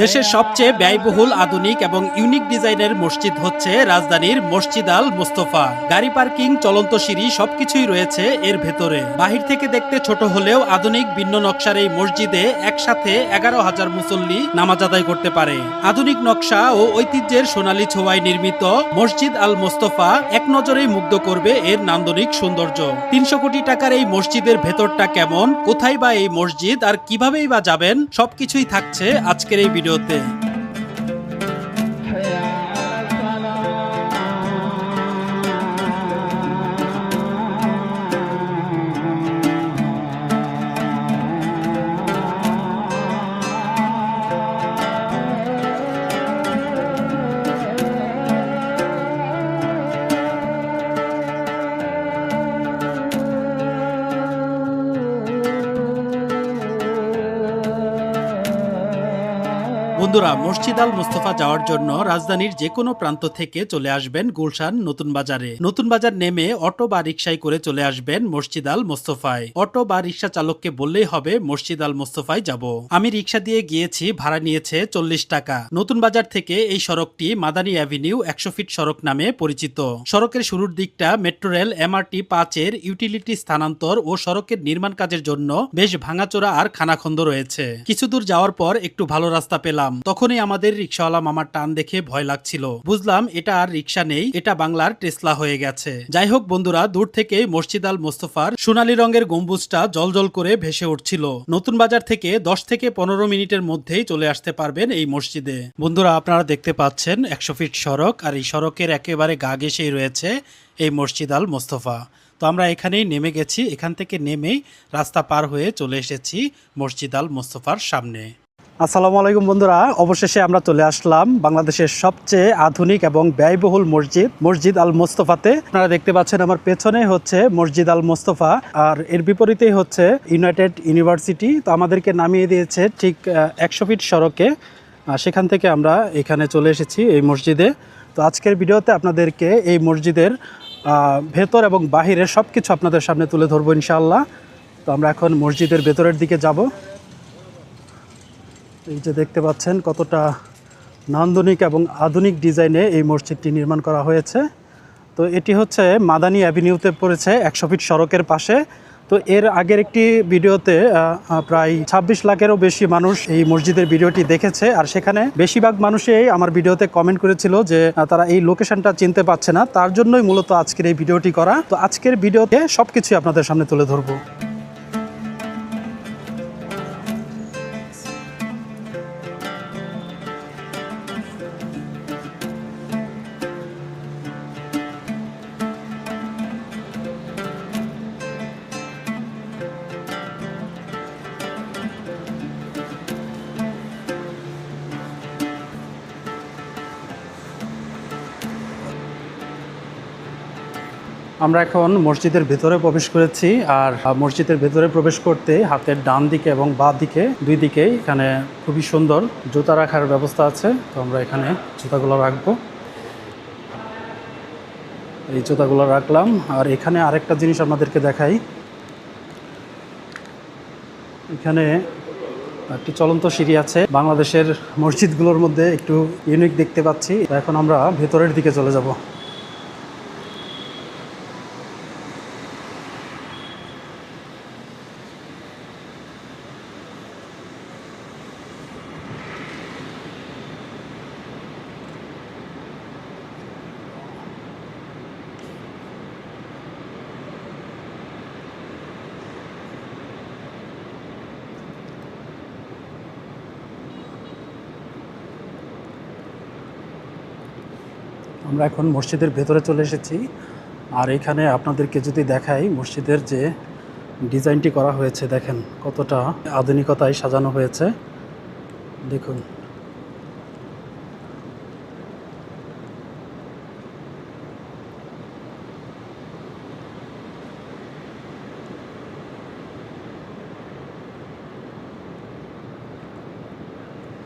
দেশের সবচেয়ে ব্যয়বহুল আধুনিক এবং ইউনিক ডিজাইনের মসজিদ হচ্ছে রাজধানীর মসজিদ আল মোস্তফা। গাড়ি পার্কিং, চলন্ত সিঁড়ি সবকিছুই রয়েছে এর ভেতরে। বাহির থেকে দেখতে ছোট হলেও আধুনিক ভিন্ন নকশার এই মসজিদে একসাথে এগারো হাজার মুসল্লি নামাজ আদায় করতে পারে। আধুনিক নকশা ও ঐতিহ্যের সোনালী ছোঁয়ায় নির্মিত মসজিদ আল মোস্তফা এক নজরেই মুগ্ধ করবে এর নান্দনিক সৌন্দর্য। তিনশো কোটি টাকার এই মসজিদের ভেতরটা কেমন? কোথায় বা এই মসজিদ? আর কিভাবেই বা যাবেন? সবকিছুই থাকছে আজকের এই ভিডিওতে বন্ধুরা মসজিদ আল মুস্তফা যাওয়ার জন্য রাজধানীর যে কোনো প্রান্ত থেকে চলে আসবেন গুলশান নতুন বাজারে। নতুন বাজার নেমে অটো বা রিক্সায় করে চলে আসবেন মসজিদ আল মোস্তফায়। অটো বা রিক্সা চালককে বললেই হবে, মসজিদ আল মোস্তফায় যাব। আমি রিক্সা দিয়ে গিয়েছি, ভাড়া নিয়েছে চল্লিশ টাকা। নতুন বাজার থেকে এই সড়কটি মাদানী অ্যাভিনিউ একশো ফিট সড়ক নামে পরিচিত। সড়কের শুরুর দিকটা মেট্রো রেল, এমআরটি পাঁচের ইউটিলিটি স্থানান্তর ও সড়কের নির্মাণ কাজের জন্য বেশ ভাঙাচোরা আর খানাখন্দ রয়েছে। কিছু দূর যাওয়ার পর একটু ভালো রাস্তা পেলাম। তখনই আমাদের রিক্সাওয়ালা মামার টান দেখে ভয় লাগছিল। বুঝলাম এটা আর রিক্সা নেই, এটা বাংলার টেসলা হয়ে গেছে। যাই হোক বন্ধুরা, দূর থেকে মসজিদ আল মোস্তফার সোনালী রঙের গম্বুজটা জলজল করে ভেসে উঠছিল। নতুন বাজার থেকে দশ থেকে পনেরো মিনিটের মধ্যেই চলে আসতে পারবেন এই মসজিদে। বন্ধুরা, আপনারা দেখতে পাচ্ছেন একশো ফিট সড়ক, আর এই সড়কের একেবারে গা ঘেসেই রয়েছে এই মসজিদ আল মোস্তফা। তো আমরা এখানেই নেমে গেছি, এখান থেকে নেমেই রাস্তা পার হয়ে চলে এসেছি মসজিদ আল মোস্তফার সামনে। আসসালামু আলাইকুম বন্ধুরা। অবশেষে আমরা চলে আসলাম বাংলাদেশের সবচেয়ে আধুনিক এবং ব্যয়বহুল মসজিদ মসজিদ আল মোস্তফাতে। আপনারা দেখতে পাচ্ছেন আমার পেছনে হচ্ছে মসজিদ আল মোস্তফা, আর এর বিপরীতেই হচ্ছে ইউনাইটেড ইউনিভার্সিটি। তো আমাদেরকে নামিয়ে দিয়েছে ঠিক একশো ফিট সড়কে। সেখান থেকে আমরা এখানে চলে এসেছি এই মসজিদে। তো আজকের ভিডিওতে আপনাদেরকে এই মসজিদের ভেতর এবং বাহিরের সব কিছু আপনাদের সামনে তুলে ধরবো ইনশাআল্লাহ। তো আমরা এখন মসজিদের ভেতরের দিকে যাব। এই যে দেখতে পাচ্ছেন কতটা নান্দনিক এবং আধুনিক ডিজাইনে এই মসজিদটি নির্মাণ করা হয়েছে। তো এটি হচ্ছে মাদানী অ্যাভিনিউতে পড়েছে একশো ফিট সড়কের পাশে। তো এর আগের একটি ভিডিওতে প্রায় ছাব্বিশ লাখেরও বেশি মানুষ এই মসজিদের ভিডিওটি দেখেছে। আর সেখানে বেশিরভাগ মানুষই আমার ভিডিওতে কমেন্ট করেছিল যে তারা এই লোকেশনটা চিনতে পারছে না। তার জন্যই মূলত আজকের এই ভিডিওটি করা। তো আজকের ভিডিওতে সবকিছু আপনাদের সামনে তুলে ধরবো। আমরা এখন মসজিদের ভেতরে প্রবেশ করেছি আর মসজিদের ভেতরে প্রবেশ করতে হাতের ডান দিকে এবং বাঁ দিকে, দুই দিকেই এখানে খুবই সুন্দর জুতা রাখার ব্যবস্থা আছে। তো আমরা এখানে জুতাগুলো রাখব। এই জুতাগুলো রাখলাম। আর এখানে আরেকটা জিনিস আপনাদেরকে দেখাই। এখানে একটি চলন্ত সিঁড়ি আছে। বাংলাদেশের মসজিদগুলোর মধ্যে একটু ইউনিক দেখতে পাচ্ছি। এখন আমরা ভেতরের দিকে চলে যাব। আমরা এখন মসজিদের ভেতরে চলে এসেছি। আর এখানে আপনাদেরকে যদি দেখাই মসজিদের যে ডিজাইনটি করা হয়েছে, দেখেন কতটা আধুনিকতায় সাজানো হয়েছে। দেখুন।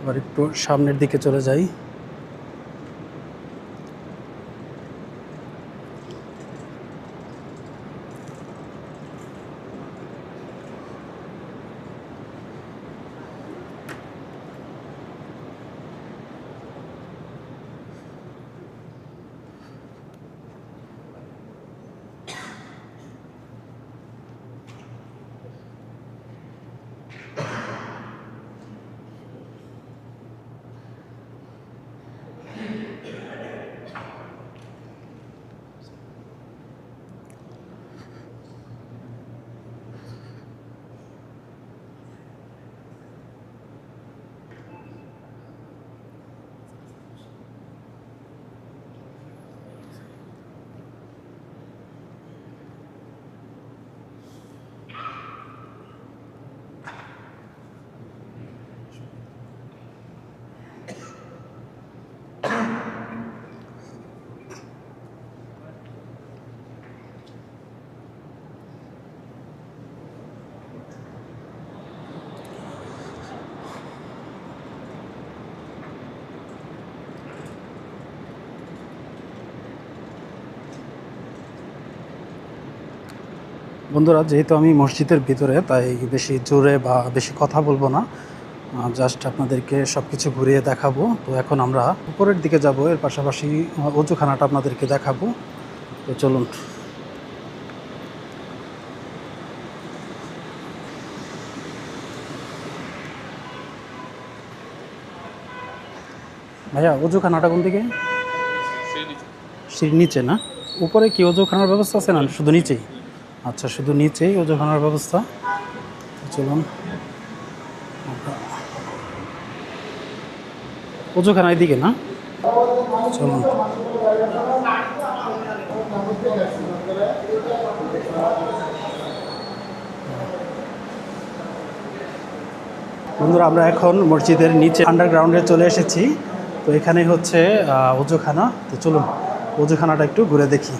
এবার একটু সামনের দিকে চলে যাই। বন্ধুরা যেহেতু আমি মসজিদের ভিতরে তাই বেশি জোরে বা বেশি কথা বলব না। জাস্ট আপনাদেরকে সব কিছু ঘুরিয়ে দেখাবো। তো এখন আমরা উপরের দিকে যাব এর পাশাপাশি অজুখানাটা আপনাদেরকে দেখাবো। তো চলুন। ভাইয়া অজুখানাটা কোন দিকে? সিঁড়ির নিচে। না? উপরে কি অজুখানার ব্যবস্থা আছে না? শুধু নিচেই? আচ্ছা শুধু নিচেই অজুখানার ব্যবস্থা? চলুন। অজুখানা এদিকে না? চলুন। বন্ধুরা আমরা এখন মসজিদের নিচে আন্ডারগ্রাউন্ডে চলে এসেছি। তো এখানে হচ্ছে আহ, অজুখানা তো চলুন অজুখানাটা একটু ঘুরে দেখি।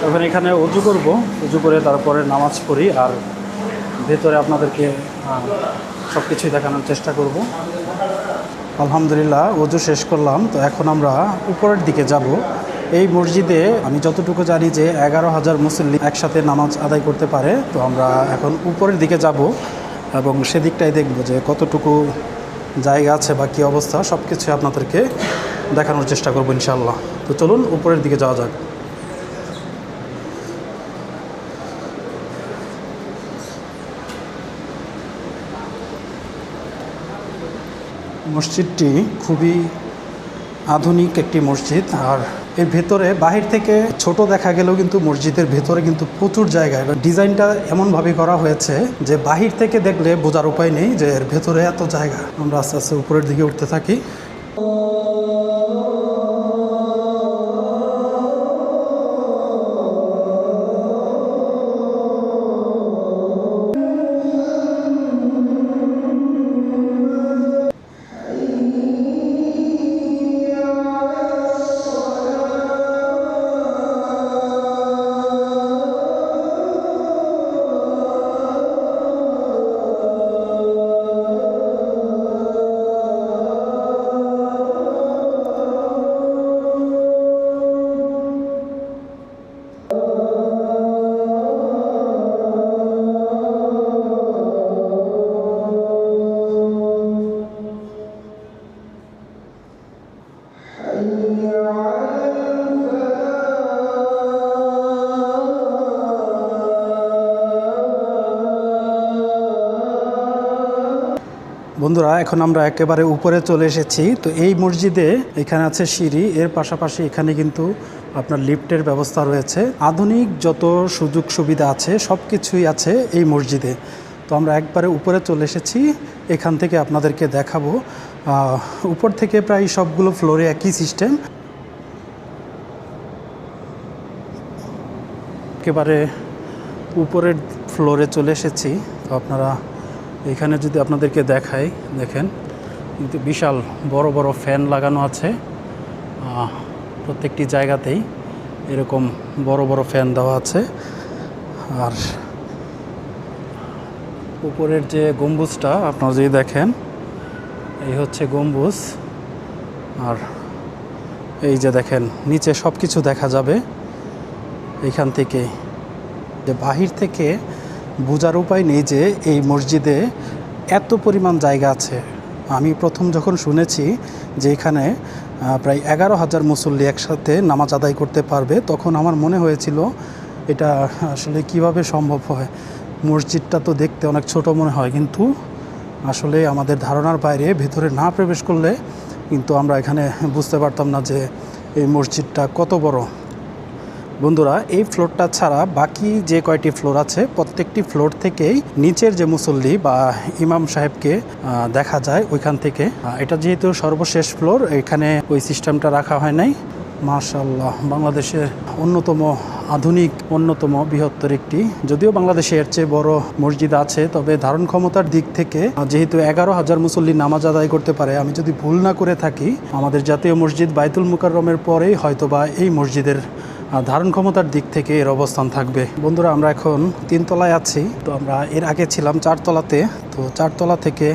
তখন এখানে উজু করব, উজু করে তারপরে নামাজ পড়ি আর ভেতরে আপনাদেরকে সব কিছুই দেখানোর চেষ্টা করব। আলহামদুলিল্লাহ, উজু শেষ করলাম। তো এখন আমরা উপরের দিকে যাব। এই মসজিদে আমি যতটুকু জানি যে এগারো হাজার মুসল্লি একসাথে নামাজ আদায় করতে পারে। তো আমরা এখন উপরের দিকে যাব এবং সেদিকটাই দেখব যে কতটুকু জায়গা আছে বা কী অবস্থা। সব কিছু আপনাদেরকে দেখানোর চেষ্টা করব ইনশাল্লাহ তো চলুন, উপরের দিকে যাওয়া যাক। মসজিদটি খুবই আধুনিক একটি মসজিদ। আর এর ভেতরে, বাহির থেকে ছোট দেখা গেলেও কিন্তু মসজিদের ভেতরে কিন্তু প্রচুর জায়গা। ডিজাইনটা এমনভাবে করা হয়েছে যে বাহির থেকে দেখলে বোঝার উপায় নেই যে এর ভেতরে এত জায়গা। আমরা আস্তে আস্তে উপরের দিকে উঠতে থাকি। বন্ধুরা, এখন আমরা একেবারে উপরে চলে এসেছি। তো এই মসজিদে এখানে আছে সিঁড়ি, এর পাশাপাশি এখানে কিন্তু আপনার লিফটের ব্যবস্থা রয়েছে। আধুনিক যত সুযোগ সুবিধা আছে সব কিছুই আছে এই মসজিদে। তো আমরা একবারে উপরে চলে এসেছি, এখান থেকে আপনাদেরকে দেখাবো। উপর থেকে প্রায় সবগুলো ফ্লোরে একই সিস্টেম। একেবারে উপরের ফ্লোরে চলে এসেছি। তো আপনারা এখানে যদি আপনাদেরকে দেখাই, দেখেন, কিন্তু বিশাল বড় বড় ফ্যান লাগানো আছে। প্রত্যেকটি জায়গাতেই এরকম বড় বড় ফ্যান দেওয়া আছে। আর উপরের যে গম্বুজটা, আপনারা যদি দেখেন, এই হচ্ছে গম্বুজ। আর এই যে দেখেন, নিচে সব কিছু দেখা যাবে। এখান থেকে, যে বাহির থেকে বোঝার উপায় নেই যে এই মসজিদে এত পরিমাণ জায়গা আছে। আমি প্রথম যখন শুনেছি যে এখানে প্রায় এগারো হাজার মুসল্লি একসাথে নামাজ আদায় করতে পারবে, তখন আমার মনে হয়েছিল এটা আসলে কীভাবে সম্ভব হয়? মসজিদটা তো দেখতে অনেক ছোট মনে হয়, কিন্তু আসলে আমাদের ধারণার বাইরে ভেতরে না প্রবেশ করলে কিন্তু আমরা এখানে বুঝতে পারতাম না যে এই মসজিদটা কত বড়। বন্ধুরা, এই ফ্লোরটা ছাড়া বাকি যে কয়টি ফ্লোর আছে, প্রত্যেকটি ফ্লোর থেকেই নিচের যে মুসল্লি বা ইমাম সাহেবকে দেখা যায় ওইখান থেকে। এটা যেহেতু সর্বশেষ ফ্লোর এখানে ওই সিস্টেমটা রাখা হয় নাই। মাশাল্লাহ বাংলাদেশের অন্যতম আধুনিক, অন্যতম বৃহত্তর একটি। যদিও বাংলাদেশে এর চেয়ে বড় মসজিদ আছে, তবে ধারণ ক্ষমতার দিক থেকে যেহেতু এগারো হাজার মুসল্লি নামাজ আদায় করতে পারে, আমি যদি ভুল না করে থাকি, আমাদের জাতীয় মসজিদ বাইতুল মুকাররমের পরেই হয়তোবা এই মসজিদের ধারণ ক্ষমতার দিক থেকে এর অবস্থান থাকবে। বন্ধুরা, আমরা এখন তিনতলায় আছি। তো আমরা এর আগে ছিলাম চারতলাতে। তো চারতলা থেকে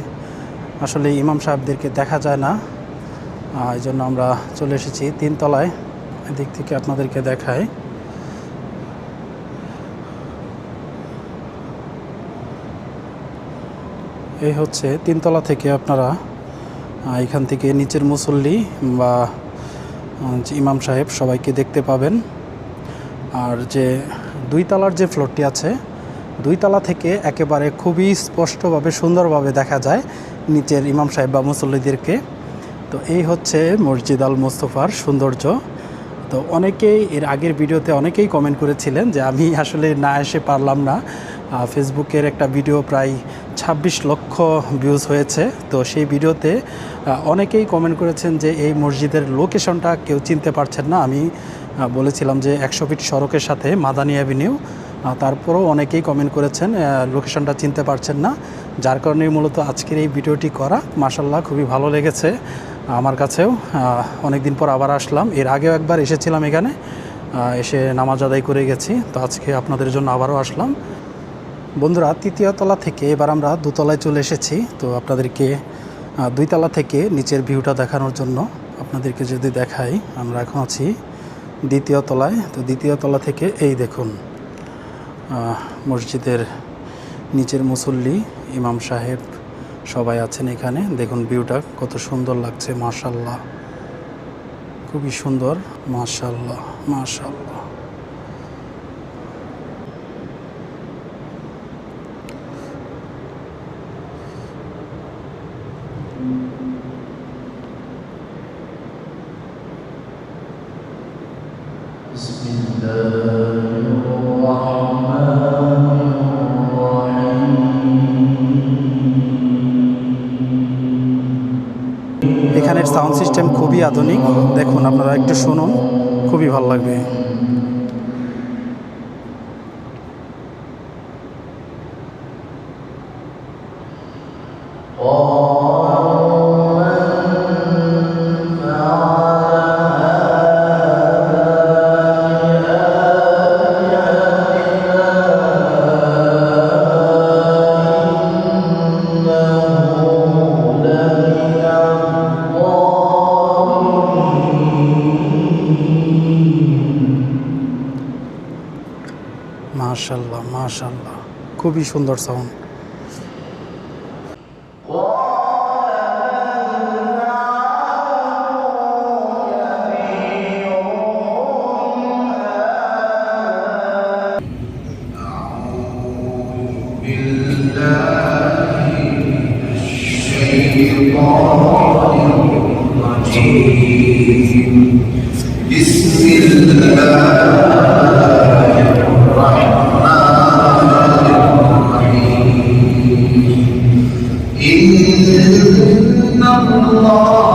আসলে ইমাম সাহেবদেরকে দেখা যায় না। এই জন্য আমরা চলে এসেছি তিনতলায়। এদিক থেকে আপনাদেরকে দেখায় এই হচ্ছে তিনতলা থেকে আপনারা এখান থেকে নিচের মুসল্লি বা ইমাম সাহেব সবাইকে দেখতে পাবেন। আর যে দুই তলার যে ফ্লোরটি আছে দুই তলা থেকে একেবারে খুবই স্পষ্টভাবে, সুন্দরভাবে দেখা যায় নিচের ইমাম সাহেব বা মুসল্লিদেরকে। তো এই হচ্ছে মসজিদ আল মোস্তফার সৌন্দর্য। তো অনেকেই এর আগের ভিডিওতে অনেকেই কমেন্ট করেছিলেন যে আমি আসলে না এসে পারলাম না। ফেসবুকের একটা ভিডিও প্রায় ছাব্বিশ লক্ষ ভিউজ হয়েছে। তো সেই ভিডিওতে অনেকেই কমেন্ট করেছেন যে এই মসজিদের লোকেশনটা কেউ চিনতে পারছেন না। আমি বলেছিলাম যে একশো ফিট সড়কের সাথে মাদানি অ্যাভিনিউ তারপরেও অনেকেই কমেন্ট করেছেন লোকেশনটা চিনতে পারছেন না। যার কারণে মূলত আজকের এই ভিডিওটি করা মাসাল্লাহ খুবই ভালো লেগেছে। আমার কাছেও অনেক দিন পর আবার আসলাম। এর আগেও একবার এসেছিলাম এখানে এসে নামাজ আদায় করে গেছি। তো আজকে আপনাদের জন্য আবারও আসলাম। বন্ধুরা, তৃতীয় তলা থেকে এবার আমরা দোতলায় চলে এসেছি। তো আপনাদেরকে দুই তলা থেকে নিচের ভিউটা দেখানোর জন্য আপনাদেরকে যদি দেখাই, আমরা এখন আছি দ্বিতীয় তলায়। তো দ্বিতীয় তলা থেকে এই দেখুন মসজিদের নিচের মুসল্লি, ইমাম সাহেব সবাই আছেন এখানে। দেখুন ভিউটা কত সুন্দর লাগছে মাশাল্লাহ খুবই সুন্দর মাশাল্লাহ মাশাল্লাহ খুবই আধুনিক। দেখুন আপনারা একটু শুনুন খুবই ভালো লাগবে। খুবই সুন্দর সাউন্ড بسم الله إن الله